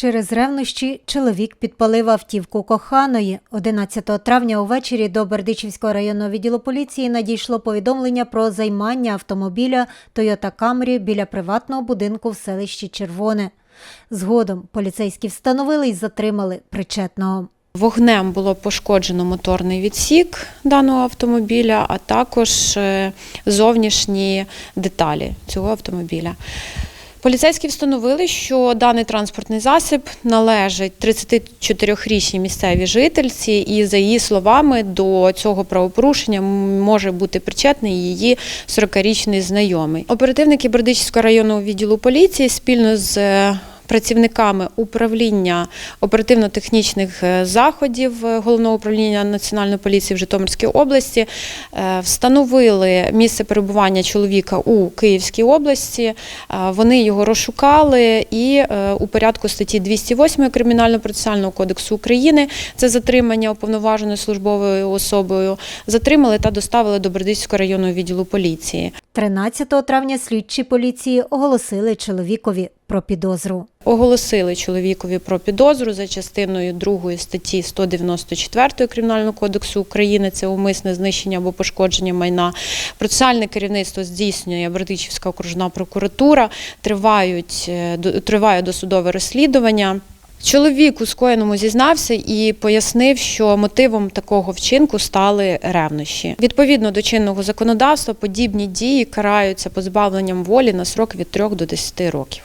Через ревнощі чоловік підпалив автівку коханої. 11 травня увечері до Бердичівського районного відділу поліції надійшло повідомлення про займання автомобіля Toyota Camry біля приватного будинку в селищі Червоне. Згодом поліцейські встановили і затримали причетного. Вогнем було пошкоджено моторний відсік даного автомобіля, а також е, зовнішні деталі цього автомобіля. Поліцейські встановили, що даний транспортний засіб належить 34-річній місцевій жительці, і за її словами до цього правопорушення може бути причетний її 40-річний знайомий. Оперативники Бердичівського районного відділу поліції спільно з е, працівниками управління оперативно-технічних е, заходів е, головного управління національної поліції в Житомирській області е, встановили місце перебування чоловіка у Київській області. Вони його розшукали і у порядку статті 208 Кримінально-процесуального кодексу України це затримання уповноваженою службовою особою. Затримали та доставили до Бердичівського районного відділу поліції. 13 травня слідчі поліції оголосили чоловікові про підозру. Оголосили чоловікові про підозру за частиною 2 статті 194 Кримінального кодексу України. Це умисне знищення або пошкодження майна. Процесуальне керівництво здійснює Бердичівська окружна прокуратура. Тривають е, триває досудове розслідування. Чоловік у скоєному зізнався і пояснив, що мотивом такого вчинку стали ревнощі. Відповідно до чинного законодавства, подібні дії караються позбавленням волі на срок від 3 до 10 років.